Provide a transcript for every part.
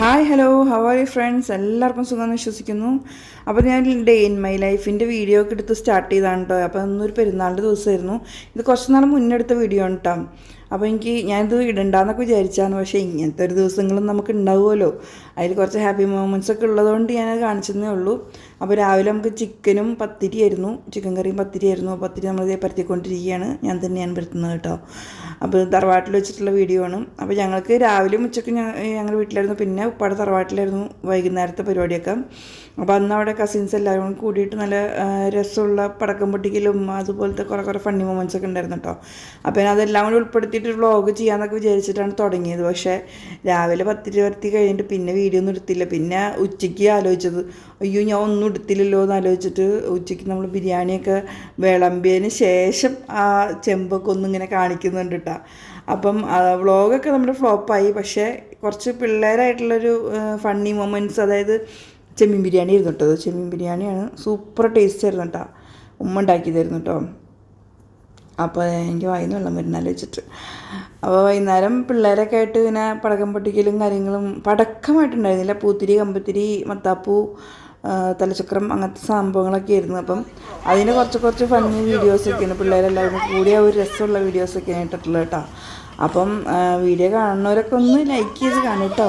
Hi hello how are you friends എല്ലാവർക്കും സുഖമെന്ന് വിശ്വസിക്കുന്നു. അപ്പോൾ ഞാൻ ഡേ ഇൻ മൈ ലൈഫിന്റെ വീഡിയോ ഒക്കെ എടുത്ത് സ്റ്റാർട്ട് ചെയ്താണ് കേട്ടോ. അപ്പോൾ അന്നൊരു പെരുന്നാളിന്റെ ദിവസമായിരുന്നു. ഇത് കുറച്ച് നാൾ മുന്നെടുത്ത വീഡിയോ ആണ് കേട്ടോ. അപ്പോൾ എനിക്ക് ഞാനിത് ഇടണ്ടെന്നൊക്കെ വിചാരിച്ചാണ്. പക്ഷേ ഇങ്ങനത്തെ ഒരു ദിവസങ്ങളും നമുക്ക് ഉണ്ടാവുമല്ലോ അതിൽ കുറച്ച് ഹാപ്പി മൊമെന്റ്സ് ഒക്കെ ഉള്ളതുകൊണ്ട് ഞാനത് കാണിച്ചതേ ഉള്ളൂ. അപ്പോൾ രാവിലെ നമുക്ക് ചിക്കനും പത്തിരിയായിരുന്നു ചിക്കൻ കറിയും പത്തിരിയായിരുന്നു പത്തിരി നമ്മൾ ഇതേ പരത്തിക്കൊണ്ടിരിക്കുകയാണ്. ഞാൻ തന്നെയാണ് പരത്തുന്നത് കേട്ടോ. അപ്പോൾ തറവാട്ടിൽ വെച്ചിട്ടുള്ള വീഡിയോ ആണ്. അപ്പോൾ ഞങ്ങൾക്ക് രാവിലെയും ഉച്ചയ്ക്ക് ഞങ്ങൾ വീട്ടിലായിരുന്നു. പിന്നെ ഉപ്പാടെ തറവാട്ടിലായിരുന്നു വൈകുന്നേരത്തെ പരിപാടിയൊക്കെ. അപ്പോൾ അന്ന് അവിടെ കസിൻസ് എല്ലാവരും കൂടിയിട്ട് നല്ല രസമുള്ള പടക്കം പൊട്ടിക്കലും അതുപോലത്തെ കുറേ കുറേ ഫണ്ണി മൊമെന്റ്സ് ഒക്കെ ഉണ്ടായിരുന്നു കേട്ടോ. അപ്പോൾ അതെല്ലാം കൂടി ഉൾപ്പെടുത്തിയിട്ട് വ്ളോഗ് ചെയ്യാമെന്നൊക്കെ വിചാരിച്ചിട്ടാണ് തുടങ്ങിയത്. പക്ഷേ രാവിലെ പത്തിരി വരത്തി കഴിഞ്ഞിട്ട് പിന്നെ വീഡിയോ ഒന്നും എടുത്തില്ല. പിന്നെ ഉച്ചയ്ക്ക് ആലോചിച്ചത് അയ്യോ ഞാൻ ഒന്നും എടുത്തില്ലല്ലോ എന്ന് ആലോചിച്ചിട്ട് ഉച്ചയ്ക്ക് നമ്മൾ ബിരിയാണിയൊക്കെ വിളമ്പിയതിന് ശേഷം ആ ചെമ്പൊക്കെ ഒന്നിങ്ങനെ കാണിക്കുന്നുണ്ട് കേട്ടോ അപ്പം വ്ളോഗൊക്കെ നമ്മുടെ ഫ്ലോപ്പായി പക്ഷേ കുറച്ച് പിള്ളേരായിട്ടുള്ളൊരു ഫണ്ണി മൊമെന്റ്സ് അതായത് ചെമ്മീൻ ബിരിയാണി ആയിരുന്നു കേട്ടോ ചെമ്മീൻ ബിരിയാണിയാണ് സൂപ്പർ ടേസ്റ്റ് ആയിരുന്നു കേട്ടോ ഉമ്മ ഉണ്ടാക്കിയതായിരുന്നു കേട്ടോ അപ്പോൾ എനിക്ക് വായിന്ന് വെള്ളം വരുന്നാലും വെച്ചിട്ട്. അപ്പോൾ വൈകുന്നേരം പിള്ളേരൊക്കെ ആയിട്ട് ഇങ്ങനെ പടക്കം പൊട്ടിക്കലും കാര്യങ്ങളും പടക്കമായിട്ടുണ്ടായിരുന്നില്ല. പൂത്തിരി കമ്പത്തിരി മത്താപ്പൂ തലചക്രം അങ്ങനത്തെ സംഭവങ്ങളൊക്കെ ആയിരുന്നു. അപ്പം അതിന് കുറച്ച് കുറച്ച് ഫണ്ണി വീഡിയോസൊക്കെയാണ് പിള്ളേരെല്ലാവരും കൂടി ആ ഒരു രസമുള്ള വീഡിയോസൊക്കെയാണ് ഇട്ടിട്ടുള്ളത് കേട്ടോ. അപ്പം വീഡിയോ കാണുന്നവരൊക്കെ ഒന്ന് ലൈക്ക് ചെയ്ത് കാണും കേട്ടോ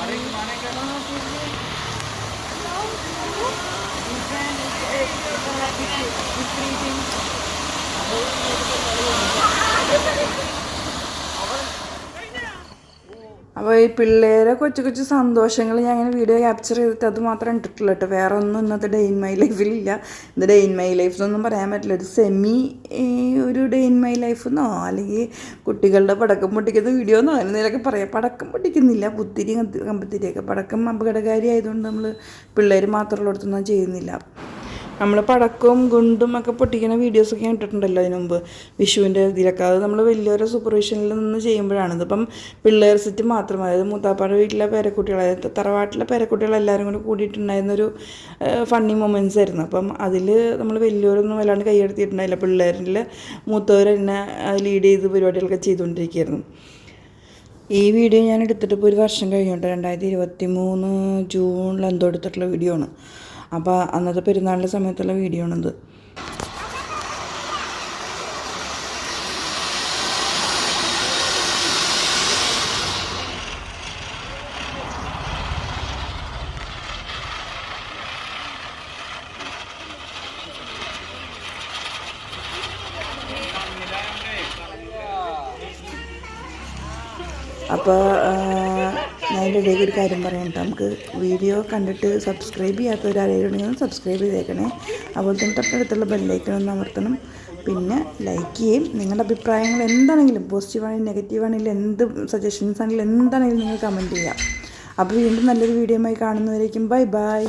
আরেক মানে কেন Thank you. അപ്പോൾ ഈ പിള്ളേരെ കൊച്ചു കൊച്ചു സന്തോഷങ്ങൾ ഞാൻ ഇങ്ങനെ വീഡിയോ ക്യാപ്ചർ ചെയ്തിട്ട് അത് മാത്രം ഇട്ടിട്ടുള്ളൂ കേട്ടോ. വേറെ ഒന്നും ഇന്നത്തെ ഡേ ഇൻ മൈ ലൈഫിലില്ല ഇത് ഡേ ഇൻ മൈ ലൈഫ് എന്നൊന്നും പറയാൻ പറ്റില്ല. ഒരു സെമി ഒരു ഡേ ഇൻ മൈ ലൈഫ് എന്നോ അല്ലെങ്കിൽ കുട്ടികളുടെ പടക്കം പൊട്ടിക്കുന്ന വീഡിയോ എന്നോ എന്തെങ്കിലുമൊക്കെ പറയാം. പടക്കം പൊട്ടിക്കുന്നില്ല. പുത്തിരി കമ്പത്തിരിയൊക്കെ. പടക്കം അപകടകാരി ആയതുകൊണ്ട് നമ്മൾ പിള്ളേർ മാത്രമുള്ളിടത്തൊന്നും ചെയ്യുന്നില്ല. നമ്മൾ പടക്കവും ഗുണ്ടും ഒക്കെ പൊട്ടിക്കുന്ന വീഡിയോസൊക്കെ ഞാൻ ഇട്ടിട്ടുണ്ടല്ലോ അതിന് മുമ്പ്. വിഷുവിന്റെ ഇതിലൊക്കെ. അത് നമ്മൾ വലിയൊരു സൂപ്പർവിഷനിൽ നിന്ന് ചെയ്യുമ്പോഴാണ്. ഇതിപ്പം പിള്ളേർ സെറ്റ് മാത്രം. അതായത് മൂത്താപ്പാട് വീട്ടിലെ പേരക്കുട്ടികൾ അതായത് തറവാട്ടിലെ പേരക്കുട്ടികൾ എല്ലാവരും കൂടി കൂടിയിട്ടുണ്ടായിരുന്നൊരു ഫണ്ണി മൊമെന്റ്സ് ആയിരുന്നു. അപ്പം അതിൽ നമ്മൾ വലിയവരൊന്നും വല്ലാണ്ട് കൈയെടുത്തിട്ടുണ്ടായില്ല പിള്ളേരിൽ മൂത്തവർ തന്നെ ലീഡ് ചെയ്ത് പരിപാടികളൊക്കെ ചെയ്തുകൊണ്ടിരിക്കുകയായിരുന്നു. ഈ വീഡിയോ ഞാൻ എടുത്തിട്ട് ഇപ്പോൾ ഒരു വർഷം കഴിഞ്ഞോട്ടെ രണ്ടായിരത്തി ഇരുപത്തി മൂന്ന് ജൂണിൽ എന്തോ എടുത്തിട്ടുള്ള വീഡിയോ ആണ്. അപ്പോൾ അന്നത്തെ പെരുന്നാളിന്റെ സമയത്തുള്ള വീഡിയോ ആണിത്. അപ്പോൾ അതിന്റെ ഇടയിൽ ഒരു കാര്യം പറയാം കേട്ടോ. നമുക്ക് വീഡിയോ കണ്ടിട്ട് സബ്സ്ക്രൈബ് ചെയ്യാത്തവരാരെങ്കിലും ഉണ്ടെങ്കിൽ സബ്സ്ക്രൈബ് ചെയ്തേക്കണേ. അതുപോലെ തന്നെ തൊട്ടടുത്തുള്ള ബെല്ലൈക്കൺ ഒന്ന് അമർത്തണം. പിന്നെ ലൈക്ക് ചെയ്യും നിങ്ങളുടെ അഭിപ്രായങ്ങൾ എന്താണെങ്കിലും പോസിറ്റീവ് ആണെങ്കിലും നെഗറ്റീവ് ആണെങ്കിലും എന്ത് സജഷൻസ് ആണെങ്കിലും എന്താണെങ്കിലും നിങ്ങൾ കമന്റ് ചെയ്യാം അപ്പോൾ വീണ്ടും നല്ലൊരു വീഡിയോ ആയി കാണുന്നവരേക്കും ബൈ ബൈ